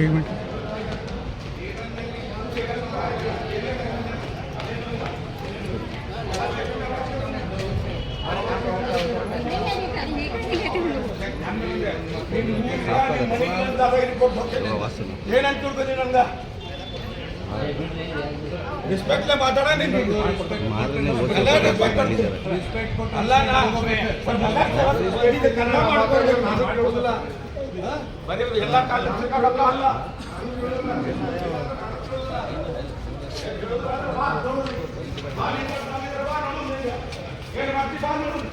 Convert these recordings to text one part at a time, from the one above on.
एक मिनट ಏನಂತ ನಂಗ ರೆಸ್ಪೆಕ್ಟ್ ಮಾತಾಡ. ಅಲ್ಲ? ಬರೀ ಎಲ್ಲ ಕಾಲ ಅಲ್ಲ ಏನ್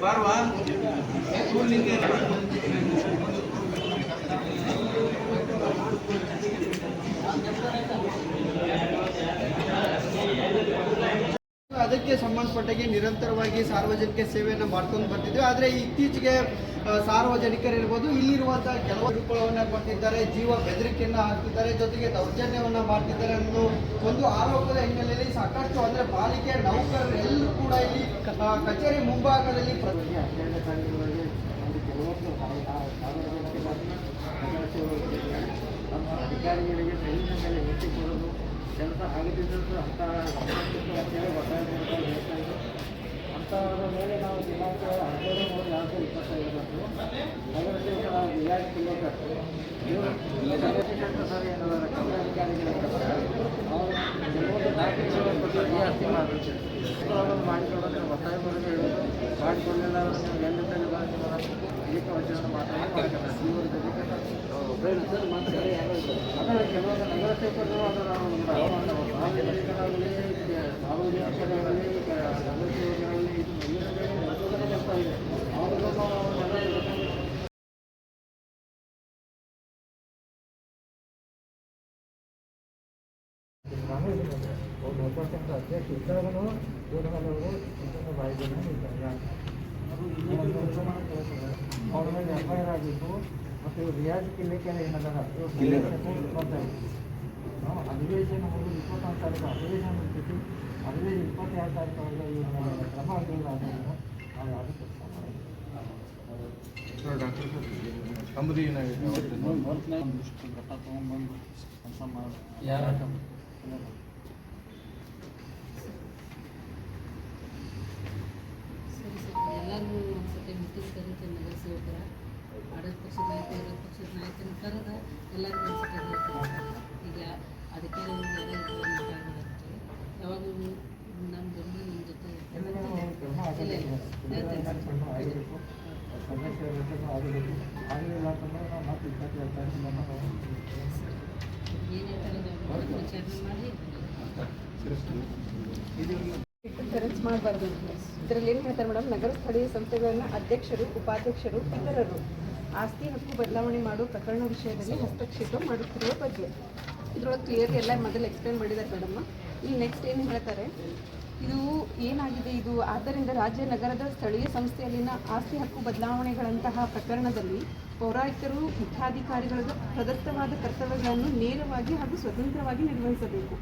barba, Thank you. ಅದಕ್ಕೆ ಸಂಬಂಧಪಟ್ಟಾಗೆ ನಿರಂತರವಾಗಿ ಸಾರ್ವಜನಿಕ ಸೇವೆಯನ್ನು ಮಾಡ್ಕೊಂಡು ಬರ್ತಿದ್ವಿ. ಆದರೆ ಇತ್ತೀಚೆಗೆ ಸಾರ್ವಜನಿಕರಿರ್ಬೋದು ಇಲ್ಲಿರುವಂಥ ಕೆಲವು ಅನುಕೂಲವನ್ನು ಕೊಡ್ತಿದ್ದಾರೆ ಜೀವ ಬೆದರಿಕೆಯನ್ನು ಹಾಕ್ತಿದ್ದಾರೆ, ಜೊತೆಗೆ ದೌರ್ಜನ್ಯವನ್ನು ಮಾಡ್ತಿದ್ದಾರೆ ಅನ್ನೋ ಒಂದು ಆರೋಪದ ಹಿನ್ನೆಲೆಯಲ್ಲಿ ಸಾಕಷ್ಟು ಅಂದರೆ ಪಾಲಿಕೆ ನೌಕರರೆಲ್ಲರೂ ಕೂಡ ಇಲ್ಲಿ ಕಚೇರಿ ಮುಂಭಾಗದಲ್ಲಿ ಅಧಿಕಾರಿಗಳಿಗೆ ಕೆಲಸ ಆಗದಿದ್ದರೂ ಅಂಥ ಅಂಥವ್ರ ಮೇಲೆ ನಾವು ದಿನಾಂಕ ಹದಿನೇಳು ಮೂರು ಎರಡು ಸಾವಿರದ ಇಪ್ಪತ್ತೈದರಂದು ನಗರ ಸೇವಕ ನಾವು ರಿಯಾಯಿತಿ ಚಂದ್ರಶೇಖರ ಸರ್ ಕನ್ನಡ ಅಧಿಕಾರಿಗಳಿರ್ತಾರೆ ಅವರು ಕೆಲವೊಂದು ದಾಖಲೆಗಳ ಬಗ್ಗೆ ರಿಯಾಯಿತಿ ಮಾಡಬೇಕು ಮಾಡಿಕೊಡೋದಕ್ಕೆ ಒತ್ತಾಯ ಬರೋದು ಹೇಳೋದು ಮಾಡಿಕೊಳ್ಳಿಲ್ಲ ಅವರು ಎಲ್ಲಿಂದ ಬಂದು ಇದಕ್ಕೆ ವಚನ ಅಧ್ಯಕ್ಷ ಇದ್ದಾಗಲೂ ದೂರದವರು ಇದನ್ನು ಬಾಯಿಗೆ ಇದ್ದಾರೆ ಅವ್ರ ಮೇಲೆ ಎಫ್ ಐ ಆರ್ ಆಗಿತ್ತು ಮತ್ತು ಇವ್ರು ರಿಯಾಜ್ ಕಿಲ್ಲಕ್ಕೆ ಏನದಾರ ಅಧಿವೇಶನ ಮುಗಿದು ಇಪ್ಪತ್ತೊಂದು ತಾರೀಕು ಅಧಿವೇಶನ ಮುಗಿತು ಅಧಿವೇಶನ ಇಪ್ಪತ್ತೆರಡು ತಾರೀಕು ಒಳಗೆ ಇವ್ರ ಮೇಲೆ ಕ್ರಮ ಆಗಿಲ್ಲ ಆದ್ದರಿಂದ ನಾವು ಯಾವುದೂ ಕೆಲಸ ತಮ್ಮದು ಏನಾಗಿದೆ ಘಟ್ಟ ತೊಗೊಂಡ್ಬಂದು ಕೆಲಸ ಮಾಡಿ ಸರಿ ಇದರಲ್ಲಿ ಏನು ಹೇಳ್ತಾರೆ ಮೇಡಮ್ ನಗರ ಸ್ಥಳೀಯ ಸಂಸ್ಥೆಗಳನ್ನ ಅಧ್ಯಕ್ಷರು ಉಪಾಧ್ಯಕ್ಷರು ಇತರರು ಆಸ್ತಿ ಹಕ್ಕು ಬದಲಾವಣೆ ಮಾಡುವ ಪ್ರಕರಣ ವಿಷಯದಲ್ಲಿ ಹಸ್ತಕ್ಷೇಪ ಮಾಡುತ್ತಿರುವ ಬಗ್ಗೆ. ಇದರೊಳಗೆ ಕ್ಲಿಯರ್ ಎಲ್ಲ ಮೊದಲು ಎಕ್ಸ್ಪ್ಲೇನ್ ಮಾಡಿದ್ದಾರೆ ಮೇಡಮ್ ಇಲ್ಲಿ ನೆಕ್ಸ್ಟ್ ಏನು ಹೇಳ್ತಾರೆ? ಇದು ಏನಾಗಿದೆ ಇದು? ಆದ್ದರಿಂದ ರಾಜ್ಯ ನಗರದ ಸ್ಥಳೀಯ ಸಂಸ್ಥೆಯಲ್ಲಿನ ಆಸ್ತಿ ಹಕ್ಕು ಬದಲಾವಣೆಗಳಂತಹ ಪ್ರಕರಣದಲ್ಲಿ ಪೌರಾಯುಕ್ತರು ಮುಖ್ಯಾಧಿಕಾರಿಗಳ ಪ್ರದತ್ತವಾದ ಕರ್ತವ್ಯಗಳನ್ನು ನೇರವಾಗಿ ಹಾಗೂ ಸ್ವತಂತ್ರವಾಗಿ ನಿರ್ವಹಿಸಬೇಕು.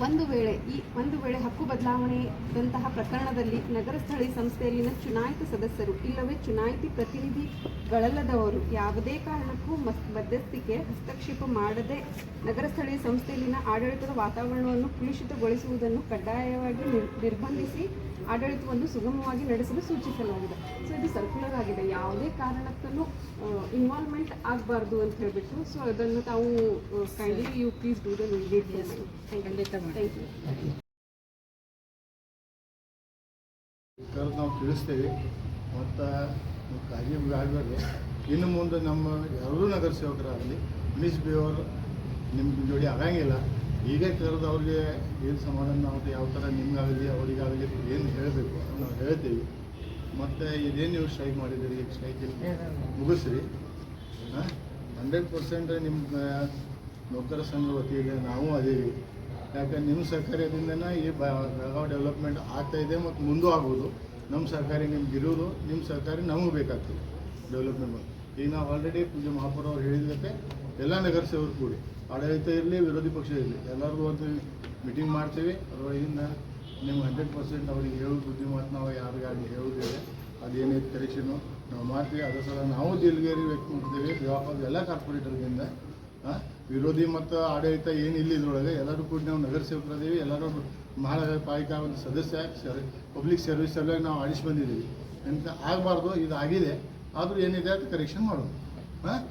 ಒಂದು ವೇಳೆ ಈ ಒಂದು ವೇಳೆ ಹಕ್ಕು ಬದಲಾವಣೆಯಂತಹ ಪ್ರಕರಣದಲ್ಲಿ ನಗರ ಸ್ಥಳೀಯ ಸಂಸ್ಥೆಯಲ್ಲಿನ ಚುನಾಯಿತ ಸದಸ್ಯರು ಇಲ್ಲವೇ ಚುನಾಯಿತಿ ಪ್ರತಿನಿಧಿಗಳಲ್ಲದವರು ಯಾವುದೇ ಕಾರಣಕ್ಕೂ ಮಧ್ಯಸ್ಥಿಕೆ, ಹಸ್ತಕ್ಷೇಪ ಮಾಡದೆ ನಗರ ಸ್ಥಳೀಯ ಸಂಸ್ಥೆಯಲ್ಲಿನ ಆಡಳಿತದ ವಾತಾವರಣವನ್ನು ಕಲುಷಿತಗೊಳಿಸುವುದನ್ನು ಕಡ್ಡಾಯವಾಗಿ ನಿರ್- ನಿರ್ಬಂಧಿಸಿ ಆಡಳಿತವನ್ನು ಸುಗಮವಾಗಿ ನಡೆಸಲು ಸೂಚಿಸಲಾಗಿದೆ. ಸೊ ಇದು ಸರ್ಕ್ಯುಲರ್ ಆಗಿದೆ. ಯಾವುದೇ ಕಾರಣಕ್ಕೂ ಇನ್ವಾಲ್ವ್ಮೆಂಟ್ ಆಗಬಾರ್ದು ಅಂತ ಹೇಳಿಬಿಟ್ಟು ಸೊ ಅದನ್ನು ತಾವು kindly you please do the ಖಂಡಿತ ಥ್ಯಾಂಕ್ ಯು ನಾವು ತಿಳಿಸ್ತೇವೆ. ಮತ್ತು ಕಾಳಜಿ ಆಗಬಾರ್ದು ಇನ್ನು ಮುಂದೆ ನಮ್ಮ ಎರಡೂ ನಗರ ಸೇವಕರಾಗಲಿ ಮಿಸ್ಬಿಹೇವರ್ ನಿಮ್ಮ ಜೋಡಿ ಆಗಂಗಿಲ್ಲ. ಈಗ ಕರೆದು ಅವ್ರಿಗೆ ಏನು ಸಮಾಧಾನ ನಾವು ಯಾವ ಥರ ನಿಮ್ಗಾಗಲಿ, ಅವರಿಗಾಗಲಿ ಏನು ಹೇಳಬೇಕು ನಾವು ಹೇಳ್ತೀವಿ. ಮತ್ತು ಇದೇನು ನೀವು ಸ್ಟ್ರೈಕ್ ಮಾಡಿದ್ದೀರಿ? ಸ್ಟ್ರೈಕ್ ಮುಗಿಸ್ರಿ. ಹಾಂ? ಹಂಡ್ರೆಡ್ ಪರ್ಸೆಂಟ್ ನಿಮ್ಮ ನೌಕರ ಸಂಘ ವತಿಯಿಂದ ನಾವು ಅದೀವಿ ಯಾಕಂದ್ರೆ ನಿಮ್ಮ ಸಹಕಾರ್ಯದಿಂದನೇ ಈ ಬೆಳಗಾವ್ ಡೆವಲಪ್ಮೆಂಟ್ ಆಗ್ತಾ ಇದೆ ಮತ್ತು ಮುಂದೂ ಆಗ್ಬೋದು. ನಮ್ಮ ಸಹಕಾರಿ ನಿಮ್ಗೆ ಇರೋದು ನಿಮ್ಮ ಸಹಕಾರಿ ನಮಗೂ ಬೇಕಾಗ್ತದೆ ಡೆವಲಪ್ಮೆಂಟ್ ಈಗ ನಾವು ಆಲ್ರೆಡಿ ಪೂಜೆ ಮಹಾಪುರ ಅವ್ರು ಹೇಳಿದಂತೆ ಎಲ್ಲ ನಗರ ಸೇವಕರು ಕೂಡಿ. ಆಡಳಿತ ಇರಲಿ, ವಿರೋಧಿ ಪಕ್ಷ ಇರಲಿ, ಎಲ್ಲರಿಗೂ ಒಂದು ಮೀಟಿಂಗ್ ಮಾಡ್ತೀವಿ. ಅದರೊಳಗಿಂದ ನಿಮ್ಗೆ ಹಂಡ್ರೆಡ್ ಪರ್ಸೆಂಟ್ ಅವ್ರಿಗೆ ಹೇಳೋ ಬುದ್ಧಿ ಮಾತು ನಾವು ಯಾರಿಗಾಗಲಿ ಹೇಳೋದಿದೆ ಅದೇನೈತೆ ಕರೆಕ್ಷನು ನಾವು ಮಾಡ್ತೀವಿ. ಅದರ ಸಲ ನಾವು ದಿಲ್ಗೇರಿ ವ್ಯಕ್ತ ಮಾಡ್ತೀವಿ. ಜವಾಬ್ದಾರಿ ಎಲ್ಲ ಕಾರ್ಪೊರೇಟರ್ಗಿಂದ ವಿರೋಧಿ ಮತ್ತು ಆಡಳಿತ ಏನಿಲ್ಲ ಇದ್ರೊಳಗೆ ಎಲ್ಲರೂ ಕೂಡ ನಾವು ನಗರ ಸೇವಕರದೀವಿ ಎಲ್ಲರೂ ಮಹಾನಗರ ಪಾಲಿಕಾ ಒಂದು ಸದಸ್ಯ, ಸರ್ ಪಬ್ಲಿಕ್ ಸರ್ವಿಸ್ ಸಲುವಾಗಿ ನಾವು ಆಡಿಸಿ ಬಂದಿದ್ದೀವಿ ಎಂತ ಆಗಬಾರ್ದು ಇದು ಆಗಿದೆ ಆದರೂ ಏನಿದೆ ಅದು ಕರೆಕ್ಷನ್ ಮಾಡೋದು. ಹಾಂ